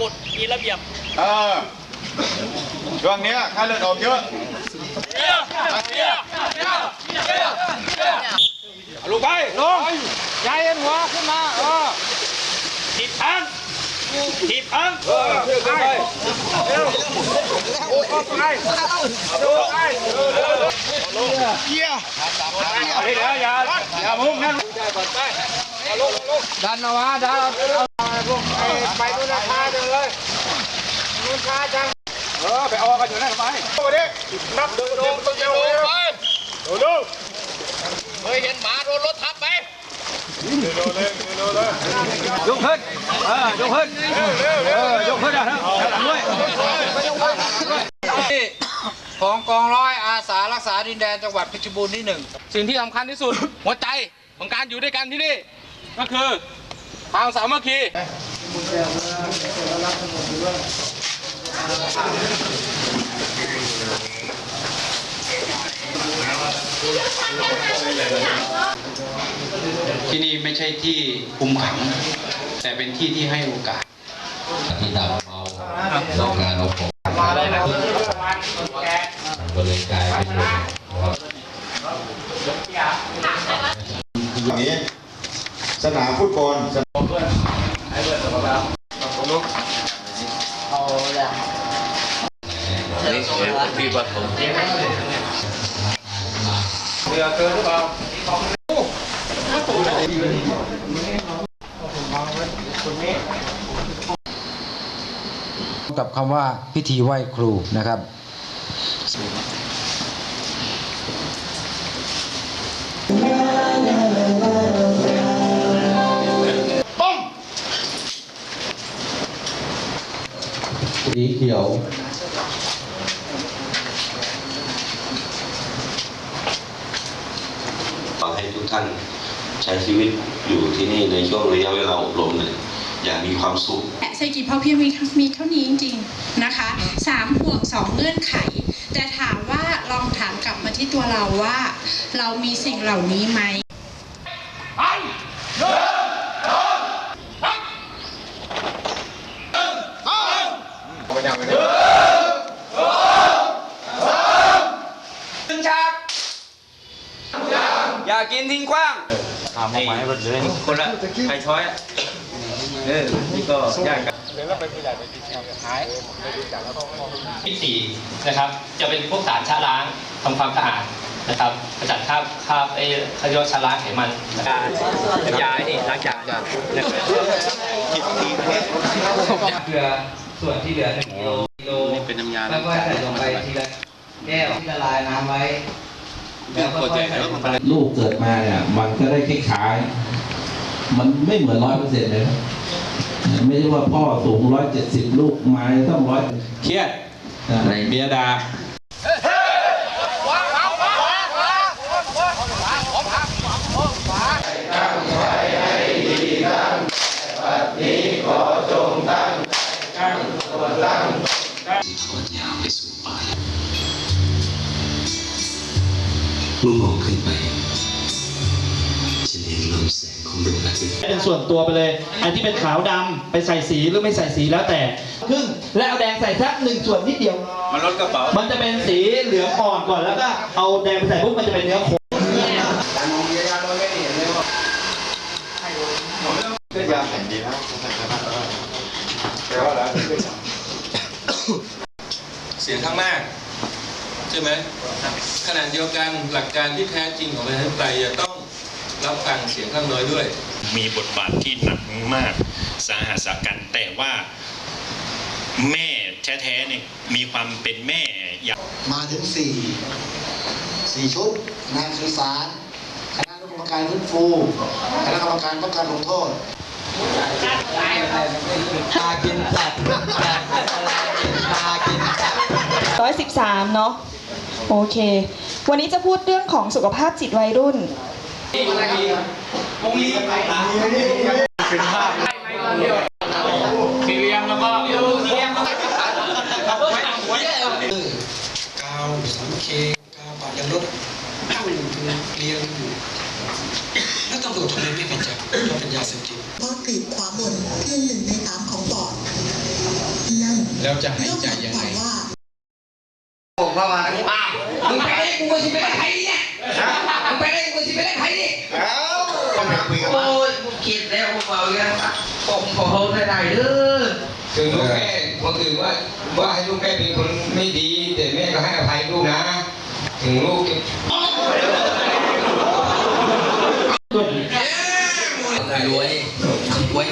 กฎมีระเบียบเออช่วงเนี้ยค่าเลือดออกเยอะลงไปลงย้ายเอ็นหัวขึ้นมาเออถีบพังถีบพังเออขึ้นไปเร็วโอ้เข้าไปดูไปเยี่ยเฮ้ยอย่าอย่าอย่ามุ่งนั่นดันเอาวะดันเอาเอาพวกไอ้ไปนู่นนะพาเดินเลยนู่นพา จัง เออไปออกกันอยู่นั่นทำไมโอ้ดินับดูดูตัวเดียวไปดูดูเคยเห็นหมาโดนรถทับไหมยกขึ้นเออยกขึ้นเออยกขึ้นอะนะหลังด้วยของกองร้อยอาสารักษาดินแดนจังหวัดเพชรบูรณ์ที่หนึ่งสิ่งที่สำคัญที่สุดหัวใจของการอยู่ด้วยกันที่นี่ ก็คือความสามัคคี ที่นี่ไม่ใช่ที่คุมขัง แต่เป็นที่ที่ให้โอกาสที่ตามเมาโรงงานของผมมันก็เลยกลายเป็นวงนะครับอย่างนี้สนามฟุตบอลสนามเรือเกินหรือเปล่ากับคำว่าพิธีไหว้ครูนะครับสีเขียว ขอ ให้ทุกท่านใช้ชีวิตอยู่ที่นี่ในช่วงระยะเวลาอบรมเนี่ยอย่างมีความสุขเศรษฐกิจพอเพียงมีมีเท่านี้จริงๆนะคะสามห่วงสองเงื่อนไข แต่ถามว่าลองถามกลับมาที่ตัวเราว่า เรามีสิ่งเหล่านี้ไหม ถึงฉากอย่า กินทิ้งขว้างทำออกมาให้หมดเลยคนละใครช้อยเออนี่ก็ยากกันที่สี่นะครับ จะเป็นพวกสารชะล้างทำความสะอาดนะครับขจัดคราบคราบไอ้ขยอชะล้างไขมันนะครับยานี่ล้างจานเหลือส่วนที่เหลือหนึ่งกิโลกิโลนี่เป็นน้ำยาแล้วก็ใส่ลงไปทีละแก้วที่ละลายน้ำไว้แล้วก็ค่อยใส่ลงไปลูกเกิดมาเนี่ย มันก็ได้คล้ายๆมันไม่เหมือนร้อยเปอร์เซ็นต์เลยครับไม่ใช่ว่าพ่อสูงร้อยเจ็ดสิบลูกมาต้องร้อยเครียดเมียดาทอดยาวไปสู่ป่า เมื่อมองขึ้นไปจะเห็นลำแสงของดวงอาทิตย์เป็นส่วนตัวไปเลยอันที่เป็นขาวดำไปใส่สีหรือไม่ใส่สีแล้วแต่ ครึ่งและเอาแดงใส่สักหนึ่งส่วนนิดเดียว มันลดกระเป๋า มันจะเป็นสีเหลืองอ่อนก่อนแล้วก็เอาแดงไปใส่ปุ๊บมันจะเป็นเนื้อโคก็ยาแผ่นดีนะแปลว่าอะไรเสียงข้างมาก ใช่ไหมขณะเดียวกันหลักการที่แท้จริงของประชาธิปไตยจะต้องรับฟังเสียงข้างน้อยด้วย มีบทบาทที่หนักมากสาหัสสากันแต่ว่าแม่แท้ๆเนี่ยมีความเป็นแม่อย่างมาถึงสี่สี่ชุดงานสื่อสารคณะกรรมการฟื้นฟูคณะกรรมการป้องกันลงโทษตากินสัตว์ตากินสัตว์ร้อยสิบสามเนาะ โอเค วันนี้จะพูดเรื่องของสุขภาพจิตวัยรุ่น สีเรียงแล้วก็กาวสามเคกาวปากยางรถตั้งอยู่เรียงอยู่แล้วตำรวจทำไมไม่ไปจับว่าเป็นยาเสพติดเพราะกรีดขวาบนคือหนึ่งในสามของปอดแล้วจะหายใจยังไง ผมเข้ามาแล้วอ้าว มึงไปได้กูสิไปได้ใครเนี่ยมึงไปได้กูสิไปได้ใครเนี่ยโอ้ยกูคิดแล้วกูเอาอย่างผมขอโทษได้เด้อถึงลูกแม่คนอื่นว่าว่าให้ลูกแม่เป็นคนไม่ดี แต่แม่ก็ให้อภัยลูกนะ ถึงลูก รวยรวย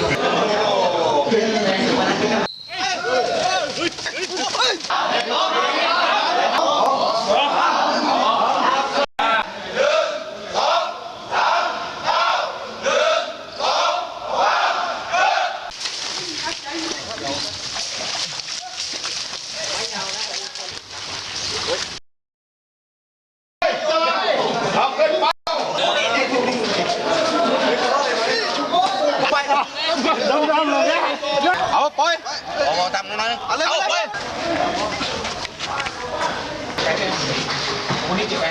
เอาปล่อย เอาตามนั้นเอาเลยเอาเลยคนนี้จะไป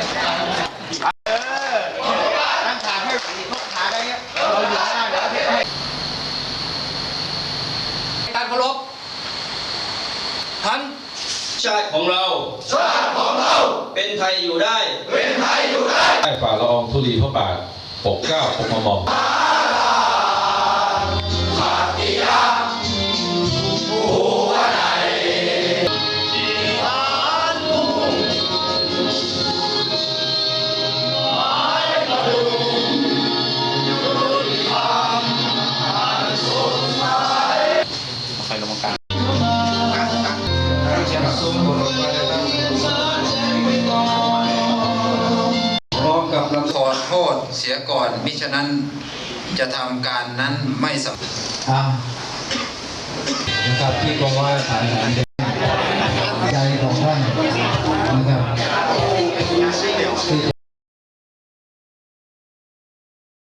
ตั้งขาให้ลูกขาได้เงี้ยเราอยู่ข้างหน้าเดี๋ยวเอาเทให้การเคารพท่านชาติของเรา ชาติของเรา เป็นไทยอยู่ได้ เป็นไทยอยู่ได้ใต้ฝ่าละอองธุลีพระบาทปกเกล้าปกกระหม่อม ยก่อนมิฉะนั้นจะทำการนั้นไม่สำเร็จนะครับที่กอกว่าสานฐานใจของท่านนะครับ